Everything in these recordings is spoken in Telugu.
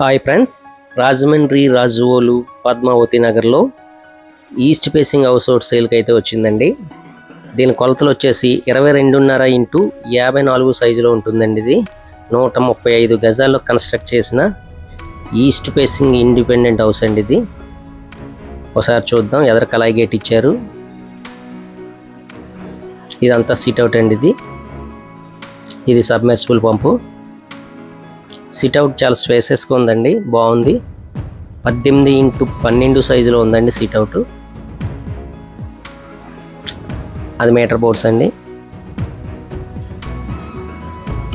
హాయ్ ఫ్రెండ్స్ రాజమండ్రి రాజువోలు పద్మావతి నగర్లో ఈస్ట్ ఫేసింగ్ హౌస్ అవుట్ సేల్కి అయితే వచ్చిందండి. దీని కొలతలు వచ్చేసి ఇరవై రెండున్నర ఇంటూ యాభై నాలుగు సైజులో ఉంటుందండి ఇది. నూట ముప్పై ఐదు గజాల్లో కన్స్ట్రక్ట్ చేసిన ఈస్ట్ ఫేసింగ్ ఇండిపెండెంట్ హౌస్ అండి ఇది. ఒకసారి చూద్దాం ఎదర కలాయి గేట్ ఇచ్చారు. ఇదంతా సిట్ అవుట్ అండి ఇది. ఇది సబ్మెర్సిబుల్ పంపు. సిట్ అవుట్ చాలా స్పేసెస్గా ఉందండి. బాగుంది. పద్దెనిమిది ఇంటూ పన్నెండు సైజులో ఉందండి సిట్ అవుట్ అది మీటర్ బోర్డ్స్ అండి.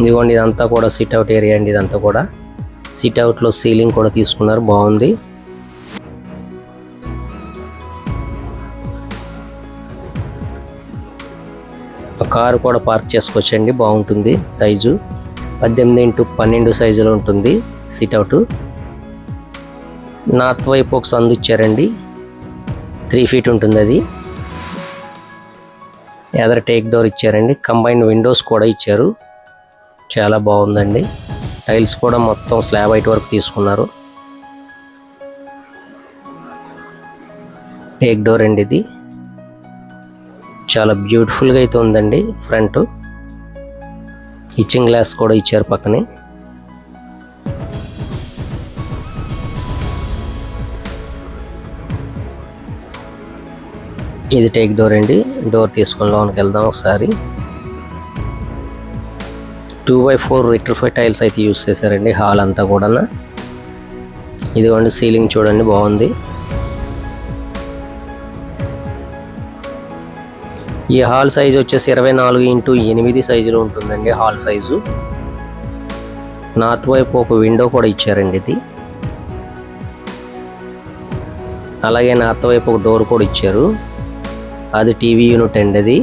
ఇదిగోండి ఇదంతా కూడా సిట్ అవుట్ ఏరియా అండి ఇదంతా కూడా. సిట్ అవుట్లో సీలింగ్ కూడా తీసుకున్నారు. బాగుంది. కారు కూడా పార్క్ చేసుకోవచ్చండి. బాగుంటుంది సైజు పద్దెనిమిది ఇంటూ పన్నెండు సైజులో ఉంటుంది సిట్అవుట్ నార్త్ వైపు ఒక సందు ఇచ్చారండి. త్రీ ఫీట్ ఉంటుంది అది. ఎదర టేక్ డోర్ ఇచ్చారండి. కంబైన్ విండోస్ కూడా ఇచ్చారు. చాలా బాగుందండి. టైల్స్ కూడా మొత్తం స్లాబ్ హైట్ వరకు తీసుకున్నారు. టేక్ డోర్ అండి ఇది. చాలా బ్యూటిఫుల్గా అయితే ఉందండి ఫ్రంట్. కిచెన్ గ్లాస్ కూడా ఇచ్చారు పక్కనే. ఇది టేక్ డోర్ అండి. డోర్ తీసుకొని లోనికి వెళ్దాం ఒకసారి. Two by four vitrified tiles అయితే యూస్ చేశారండి హాల్ అంతా కూడా ఇదిగోండి సీలింగ్ చూడండి బాగుంది. ఈ హాల్ సైజు వచ్చేసి ఇరవై నాలుగు ఇంటూ ఎనిమిది సైజులో ఉంటుందండి హాల్ సైజు. నార్త్ వైపు ఒక విండో కూడా ఇచ్చారండి ఇది. అలాగే నార్త్ వైపు ఒక డోర్ కూడా ఇచ్చారు. అది టీవీ యూనిట్ అండి అది.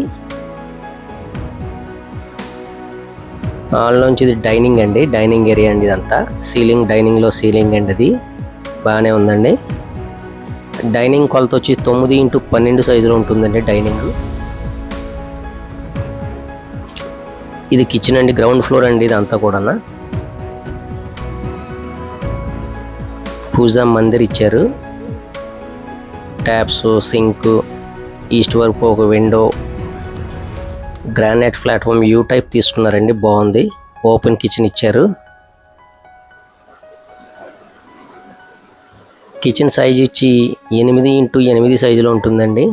హాల్ నుంచి ఇది డైనింగ్ అండి డైనింగ్ ఏరియా అండి ఇదంతా. సీలింగ్ డైనింగ్లో సీలింగ్ అండి అది. బాగానే ఉందండి. డైనింగ్ కొలత వచ్చి తొమ్మిది ఇంటూ పన్నెండు సైజులో ఉంటుందండి డైనింగ్. ఇది కిచెన్ అండి గ్రౌండ్ ఫ్లోర్ అండి ఇదంతా కూడా పూజా మందిర్ ఇచ్చారు. ట్యాప్స్ సింక్ ఈస్ట్ వరకు ఒక window granite platform U type తీసుకున్నారండి బాగుంది. ఓపెన్ కిచెన్ ఇచ్చారు. కిచెన్ సైజ్ ఇచ్చి ఎనిమిది ఇంటూ ఎనిమిది సైజులో ఉంటుందండి.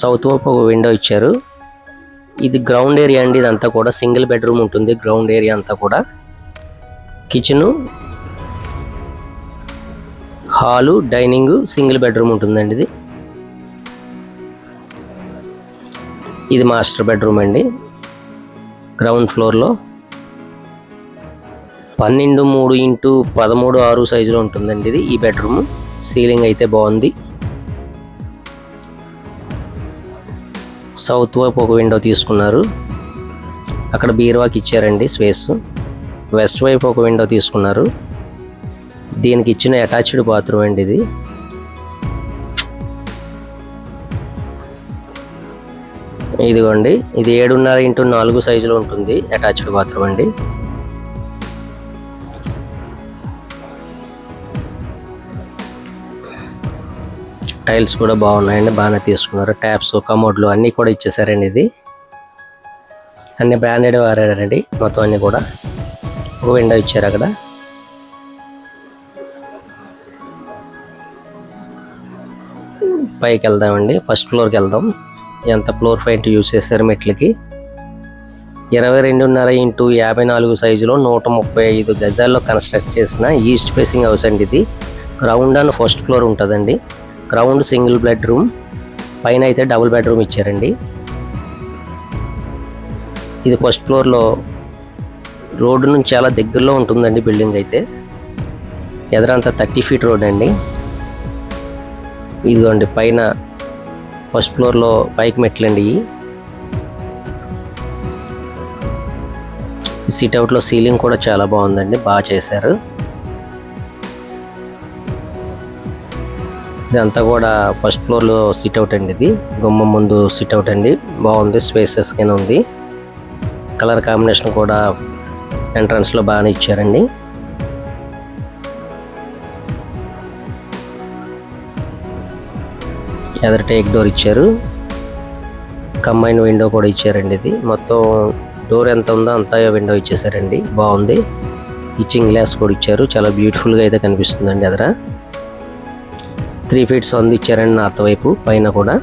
సౌత్ వైపు ఒక విండో ఇచ్చారు. ఇది గ్రౌండ్ ఏరియా అండి ఇదంతా కూడా సింగిల్ బెడ్రూమ్ ఉంటుంది గ్రౌండ్ ఏరియా అంతా కూడా. Kitchen hall dining single bedroom ఉంటుందండి ఇది. ఇది మాస్టర్ బెడ్రూమ్ అండి. గ్రౌండ్ ఫ్లోర్లో పన్నెండు మూడు ఇంటూ పదమూడు ఆరు సైజులో ఉంటుందండి ఇది ఈ బెడ్రూమ్ సీలింగ్ అయితే బాగుంది. సౌత్ వైపు ఒక విండో తీసుకున్నారు. అక్కడ బీరువాకి ఇచ్చారండి స్పేస్. వెస్ట్ వైపు ఒక విండో తీసుకున్నారు. దీనికి ఇచ్చిన అటాచ్డ్ బాత్రూమ్ అండి ఇది. ఇదిగోండి ఇది ఏడున్నర ఇంటూ నాలుగు సైజులో ఉంటుంది అటాచ్డ్ బాత్రూమ్ అండి. టైల్స్ కూడా బాగున్నాయండి బాగానే తీసుకున్నారు. ట్యాప్స్ కమోడ్లు అన్నీ కూడా ఇచ్చేసారండి ఇది. అన్ని బ్రాండెడ్ వాడారండి మొత్తం అన్నీ కూడా. ఒక విండో ఇచ్చారు అక్కడ. పైకి వెళ్దామండి ఫస్ట్ ఫ్లోర్కి వెళ్దాం. ఎంత ఫ్లోర్ పెయింట్ యూజ్ చేశారు మెట్లకి? ఇరవై రెండున్నర ఇంటూ యాభై నాలుగు సైజులో నూట ముప్పై ఐదు గజాల్లో కన్స్ట్రక్ట్ చేసిన ఈస్ట్ ఫేసింగ్ హౌస్ అండి ఇది. గ్రౌండ్ అండ్ ఫస్ట్ ఫ్లోర్ ఉంటుందండి. Ground single bedroom. పైన అయితే డబుల్ బెడ్రూమ్ ఇచ్చారండి. ఇది ఫస్ట్ ఫ్లోర్లో రోడ్డు నుంచి చాలా దగ్గరలో ఉంటుందండి బిల్డింగ్ అయితే. ఎదరంతా థర్టీ ఫీట్ రోడ్ అండి. ఇదిగోండి పైన ఫస్ట్ ఫ్లోర్లో పైకి మెట్లండి సిట్అవుట్లో సిట్ సీలింగ్ కూడా చాలా బాగుందండి బాగా చేశారు. ఇదంతా కూడా ఫస్ట్ ఫ్లోర్లో సిట్ అవుట్ అండి ఇది. గుమ్మం ముందు సిట్ అవుట్ అండి. బాగుంది స్పేసెస్గానే ఉంది. కలర్ కాంబినేషన్ కూడా ఎంట్రన్స్లో బాగానే ఇచ్చారండి. ఎదర టేక్ డోర్ ఇచ్చారు. కంబైన్ విండో కూడా ఇచ్చారండి ఇది. మొత్తం డోర్ ఎంత ఉందో అంతా విండో ఇచ్చేసారండి. బాగుంది. ఇచ్చింగ్ గ్లాస్ కూడా ఇచ్చారు. చాలా బ్యూటిఫుల్గా అయితే కనిపిస్తుందండి ఎదర త్రీ ఫీట్స్ వంద నా నార్త్ వైపు పైన కూడా.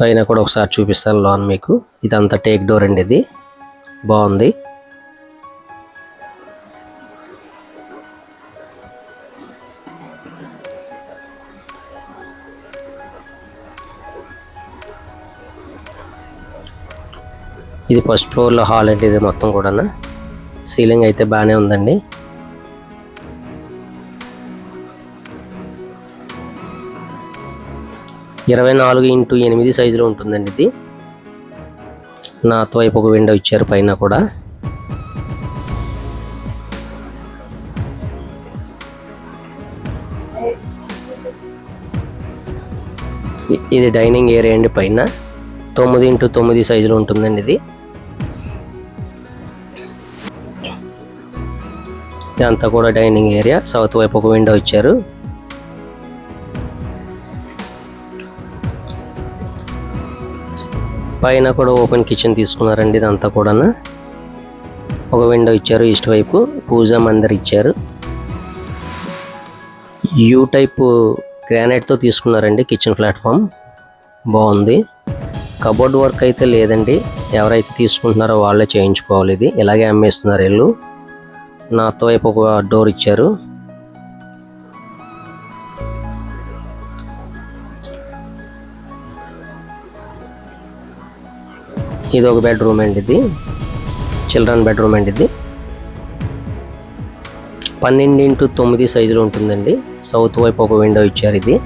పైన కూడా ఒకసారి చూపిస్తాను లోన్ మీకు. ఇదంతా టేక్ డోర్ అండి ఇది. బాగుంది. ఇది ఫస్ట్ ఫ్లోర్లో హాల్ అండి ఇది మొత్తం కూడా సీలింగ్ అయితే బాగానే ఉందండి. ఇరవై నాలుగు ఇంటూ ఎనిమిది సైజులో ఉంటుందండి ఇది. నాతో వైపు ఒక విండో ఇచ్చారు పైన కూడా. ఇది డైనింగ్ ఏరియా అండి పైన. తొమ్మిది ఇంటూ తొమ్మిది సైజులో ఉంటుందండి ఇది. ఇదంతా కూడా డైనింగ్ ఏరియా సౌత్ వైపు ఒక విండో ఇచ్చారు. పైన కూడా ఓపెన్ కిచెన్ తీసుకున్నారండి ఇదంతా కూడా ఒక విండో ఇచ్చారు ఈస్ట్ వైపు పూజా మందిర్ ఇచ్చారు. యూ టైప్ గ్రానైట్తో తీసుకున్నారండి కిచెన్ ప్లాట్ఫామ్. బాగుంది. కబోర్డ్ వర్క్ అయితే లేదండి. ఎవరైతే తీసుకుంటున్నారో వాళ్ళే చేయించుకోవాలి ఇది. ఇలాగే అమ్మేస్తున్నారు ఇల్లు. నాతో వైపు ఒక డోర్ ఇచ్చారు. ఇది ఒక బెడ్రూమ్ అండి ఇది. చిల్డ్రన్ బెడ్రూమ్ అండి ఇది. పన్నెండు ఇంటూ తొమ్మిది సైజులో ఉంటుందండి. సౌత్ వైపు ఒక విండో ఇచ్చారు ఇది.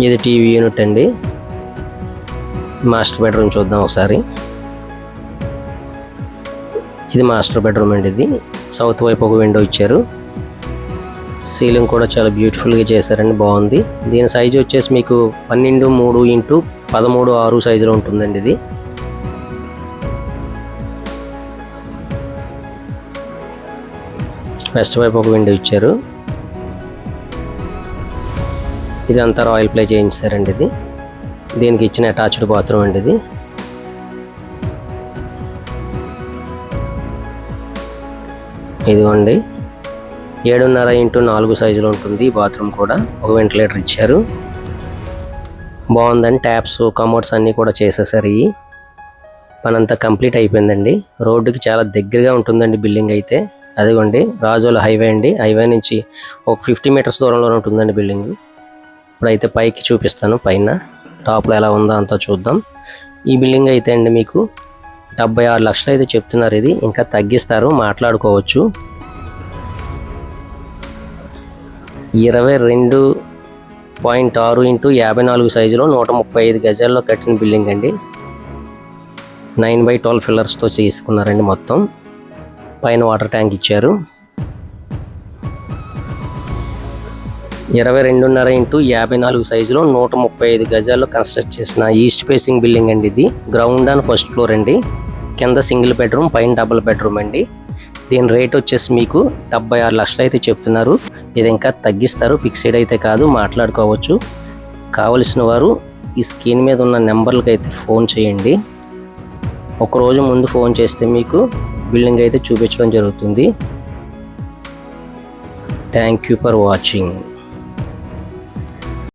ఇది టీవీ యూనిట్ అండి. మాస్టర్ బెడ్రూమ్ చూద్దాం ఒకసారి. ఇది మాస్టర్ బెడ్రూమ్ అండి ఇది. సౌత్ వైపు ఒక విండో ఇచ్చారు. సీలింగ్ కూడా చాలా బ్యూటిఫుల్గా చేశారండి బాగుంది. దీని సైజు వచ్చేసి మీకు పన్నెండు మూడు ఇంటూ పదమూడు ఆరు సైజులో ఉంటుందండి ఇది. వెస్ట్ వైపు ఒక విండో ఇచ్చారు. ఇదంతా రాయల్ ప్లే చేయించారండి ఇది. దీనికి ఇచ్చిన అటాచ్డ్ బాత్రూమ్ అండి ఇది. ఇదిగోండి. ఏడున్నర ఇంటూ నాలుగు సైజులో ఉంటుంది ఈ బాత్రూమ్ కూడా. ఒక వెంటిలేటర్ ఇచ్చారు. బాగుందండి ట్యాప్స్ కమోడ్స్ అన్నీ కూడా చేసేసారు ఇవి. పనంతా కంప్లీట్ అయిపోయిందండి. రోడ్డుకి చాలా దగ్గరగా ఉంటుందండి బిల్డింగ్ అయితే. అదిగోండి రాజోల హైవే అండి. హైవే నుంచి ఒక ఫిఫ్టీ మీటర్స్ దూరంలో ఉంటుందండి బిల్డింగ్. ఇప్పుడైతే పైకి చూపిస్తాను. పైన టాప్లో ఎలా ఉందో అంతా చూద్దాం. ఈ బిల్డింగ్ అయితే అండి మీకు డెబ్బై ఆరు లక్షలు అయితే చెప్తున్నారు ఇది. ఇంకా తగ్గిస్తారు మాట్లాడుకోవచ్చు. ఇరవై రెండు పాయింట్ ఆరు ఇంటూ యాభై నాలుగు సైజులో నూట ముప్పై ఐదు గజాల్లో కట్టిన బిల్డింగ్ అండి. నైన్ బై ట్వెల్వ్ ఫిల్లర్స్తో చేసుకున్నారండి మొత్తం. పైన వాటర్ ట్యాంక్ ఇచ్చారు. ఇరవై రెండున్నర ఇంటూ యాభై నాలుగు సైజులో నూట ముప్పై ఐదు గజాల్లో కన్స్ట్రక్ట్ చేసిన ఈస్ట్ ఫేసింగ్ బిల్డింగ్ అండి ఇది. గ్రౌండ్ అండ్ ఫస్ట్ ఫ్లోర్ అండి. కింద సింగిల్ బెడ్రూమ్ పైన డబుల్ బెడ్రూమ్ అండి. దీని రేట్ వచ్చేసి మీకు డెబ్బై ఆరు లక్షలు అయితే చెప్తున్నారు. ఇది ఇంకా తగ్గిస్తారు ఫిక్స్డ్ అయితే కాదు మాట్లాడుకోవచ్చు. కావలసిన వారు ఈ స్క్రీన్ మీద ఉన్న నెంబర్లకు అయితే ఫోన్ చేయండి. ఒకరోజు ముందు ఫోన్ చేస్తే మీకు బిల్డింగ్ అయితే చూపించడం జరుగుతుంది. Thank you for watching.